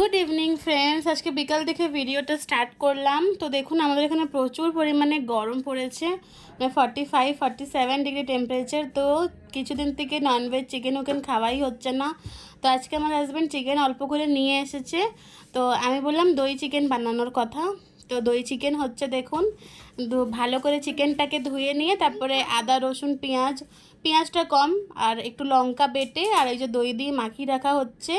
Good evening friends আজকে বিকাল থেকে ভিডিওটা স্টার্ট করলাম। তো দেখুন, আমাদের এখানে প্রচুর পরিমাণে গরম পড়েছে। Forty five forty seven degree temperature তো কিছুদিন থেকে ননভেজ চিকেন উকেন খাওয়াই হচ্ছে না। তো আজকে আমার হাজব্যান্ড চিকেন অল্প করে নিয়ে এসেছে। তো আমি বললাম, দই চিকেন বানানোর কথা। তো দই চিকেন হচ্ছে দেখুন ভালো করে চিকেনটাকে ধুয়ে নিয়ে তারপরে আদা, রসুন, পেঁয়াজ। পেঁয়াজটা কম, আর একটু লঙ্কা বেটে, আর এই যে দই দিয়ে মাখিয়ে রাখা হচ্ছে।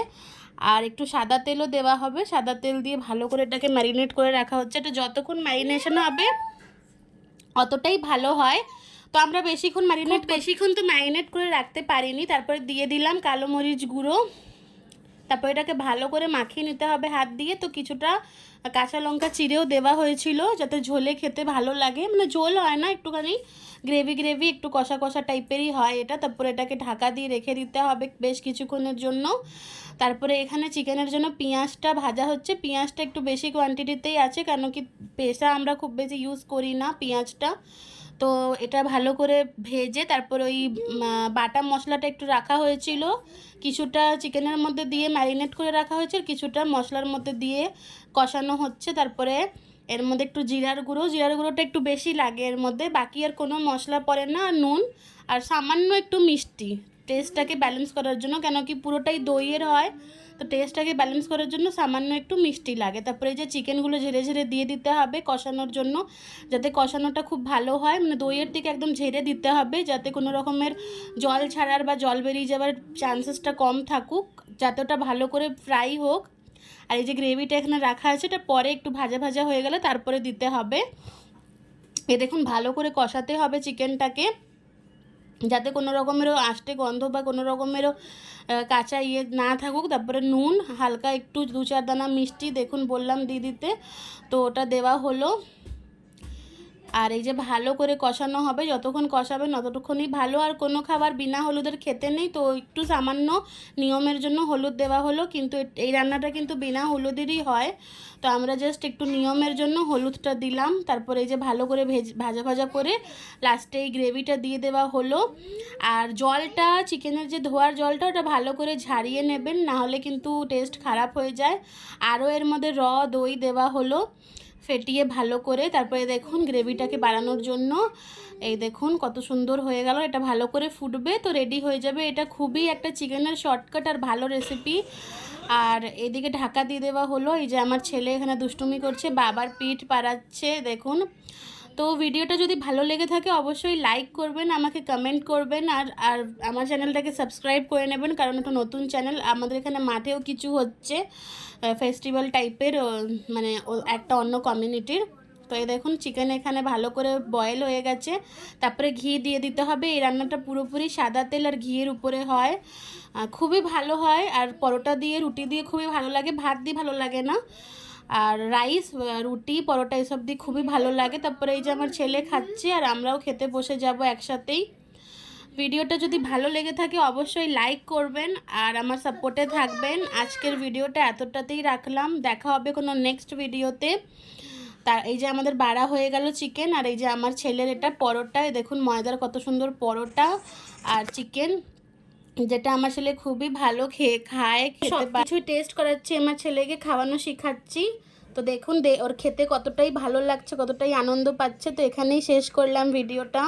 আর একটু সাদা তেলও দেওয়া হবে। সাদা তেল দিয়ে ভালো করে এটাকে ম্যারিনেট করে রাখা হচ্ছে। এটা যতক্ষণ ম্যারিনেশন হবে অতটাই ভালো হয়। তো আমরা বেশিক্ষণ ম্যারিনেট বেশিক্ষণ তো ম্যারিনেট করে রাখতে পারিনি। তারপরে দিয়ে দিলাম কালো মরিচ গুঁড়ো। তারপর এটাকে ভালো করে মাখিয়ে নিতে হবে হাত দিয়ে। তো কিছুটা কাঁচা লঙ্কা চিড়েও দেওয়া হয়েছিল যাতে ঝোলে খেতে ভালো লাগে। মানে ঝোল হয় না একটুখানি গ্রেভি গ্রেভি একটু কষা কষা টাইপেরই হয় এটা। তারপরে এটাকে ঢাকা দিয়ে রেখে দিতে হবে বেশ কিছুক্ষণের জন্য। তারপরে এখানে চিকেনের জন্য পেঁয়াজটা ভাজা হচ্ছে। পেঁয়াজটা একটু বেশি কোয়ান্টিটিতেই আছে, কেন কি পেশা আমরা খুব বেশি ইউজ করি না পেঁয়াজটা। তো এটা ভালো করে ভেজে তারপর ওই বাটা মশলাটা একটু রাখা হয়েছিল। কিছুটা চিকেনের মধ্যে দিয়ে ম্যারিনেট করে রাখা হয়েছে কিছুটা মশলার মধ্যে দিয়ে কষানো হচ্ছে। তারপরে এর মধ্যে একটু জিরার গুঁড়ো, জিরার গুঁড়োটা একটু বেশি লাগে এর মধ্যে। বাকি আর কোনো মশলা পড়ে না, নুন আর সামান্য একটু মিষ্টি। টেস্টটাকে ব্যালেন্স করার জন্য, কেন কি পুরোটাই দইয়ের হয়, তো টেস্টটাকে ব্যালেন্স করার জন্য সামান্য একটু মিষ্টি লাগে। তারপরে এই যে চিকেনগুলো ঝেড়ে ঝেড়ে দিয়ে দিতে হবে কষানোর জন্য, যাতে কষানোটা খুব ভালো হয়। মানে দইয়ের দিকে একদম ঝেড়ে দিতে হবে, যাতে কোনো রকমের জল ছাড়ার বা জল বেরিয়ে যাওয়ার চান্সেসটা কম থাকুক, যাতে ওটা ভালো করে ফ্রাই হোক। আর এই যে গ্রেভিটা এখানে রাখা আছে, এটা পরে একটু ভাজা ভাজা হয়ে গেলে তারপরে দিতে হবে। এ দেখুন, ভালো করে কষাতে হবে চিকেনটাকে যাতে কোনো রকমেরও আষ্টে গন্ধ বা কোনো রকমেরও কাঁচা ইয়ে না থাকুক। তারপরে নুন, হালকা একটু দু চার দানা মিষ্টি, দেখুন বললাম দিদিতে, তো ওটা দেওয়া হলো। আর এই যে ভালো করে কষানো হবে, যতক্ষণ কষাবেন ততক্ষণই ভালো। আর কোনো খাবার বিনা হলুদের খেতে নেই, তো একটু সামান্য নিয়মের জন্য হলুদ দেওয়া হলো। কিন্তু এই রান্নাটা কিন্তু বিনা হলুদেরই হয়। তো আমরা জাস্ট একটু নিয়মের জন্য হলুদটা দিলাম। তারপরে এই যে ভালো করে ভেজ ভাজা ভাজা করে লাস্টে এই গ্রেভিটা দিয়ে দেওয়া হলো। আর জলটা চিকেনের যে ধোয়ার জলটা, ওটা ভালো করে ঝারিয়ে নেবেন না হলে কিন্তু টেস্ট খারাপ হয়ে যায়। আরও এর মধ্যে র, দই দেওয়া হলো। ফেটিয়ে ভালো করে তারপরে দেখুন গ্রেভিটাকে বাড়ানোর জন্য। এই দেখুন কত সুন্দর হয়ে গেল, এটা ভালো করে ফুটবে তো রেডি হয়ে যাবে। এটা খুবই একটা চিকেনের শর্টকাট আর ভালো রেসিপি আর এদিকে ঢাকা দিয়ে দেওয়া হলো, এই যে আমার ছেলে এখানে দুষ্টুমি করছে, বাবার পিঠ পাড়াচ্ছে, দেখুন। তো ভিডিওটা যদি ভালো লেগে থাকে, অবশ্যই লাইক করবেন, আমাকে কমেন্ট করবেন, আর আর আমার চ্যানেলটাকে সাবস্ক্রাইব করে নেবেন, কারণ এটা নতুন চ্যানেল আমাদের এখানে মাঠেও কিছু হচ্ছে ফেস্টিভ্যাল টাইপের মানে একটা অন্য কমিউনিটির তো এই দেখুন চিকেন এখানে ভালো করে বয়েল হয়ে গেছে। তারপরে ঘি দিয়ে দিতে হবে। এই রান্নাটা পুরোপুরি সাদা তেল আর ঘিয়ের উপরে হয়। খুবই ভালো হয়। আর পরোটা দিয়ে, রুটি দিয়ে খুবই ভালো লাগে। ভাত দিয়ে ভালো লাগে না। আর রাইস রুটি, পরোটা এসব দিয়ে খুবই ভালো লাগে। তারপরে এই যে আমার ছেলে খাচ্ছে আর আমরাও খেতে বসে যাব একসাথেই। ভিডিওটা যদি ভালো লেগে থাকে অবশ্যই লাইক করবেন আর আমার সাপোর্টে থাকবেন। আজকের ভিডিওটা এতটাতেই রাখলাম। দেখা হবে কোনো নেক্সট ভিডিওতে। তা, এই যে আমাদের বাড়া হয়ে গেল চিকেন আর এই যে আমার ছেলের এটা পরোটা। দেখুন ময়দার কত সুন্দর পরোটা আর চিকেন যেটা আমার ছেলে খুবই ভালো খেয়ে খায় খেতে কিছুই টেস্ট করাচ্ছি আমার ছেলেকে খাওয়ানো শেখাচ্ছি। তো দেখুন দে ওর খেতে কতটাই ভালো লাগছে কতটাই আনন্দ পাচ্ছে। তো এখানেই শেষ করলাম ভিডিওটা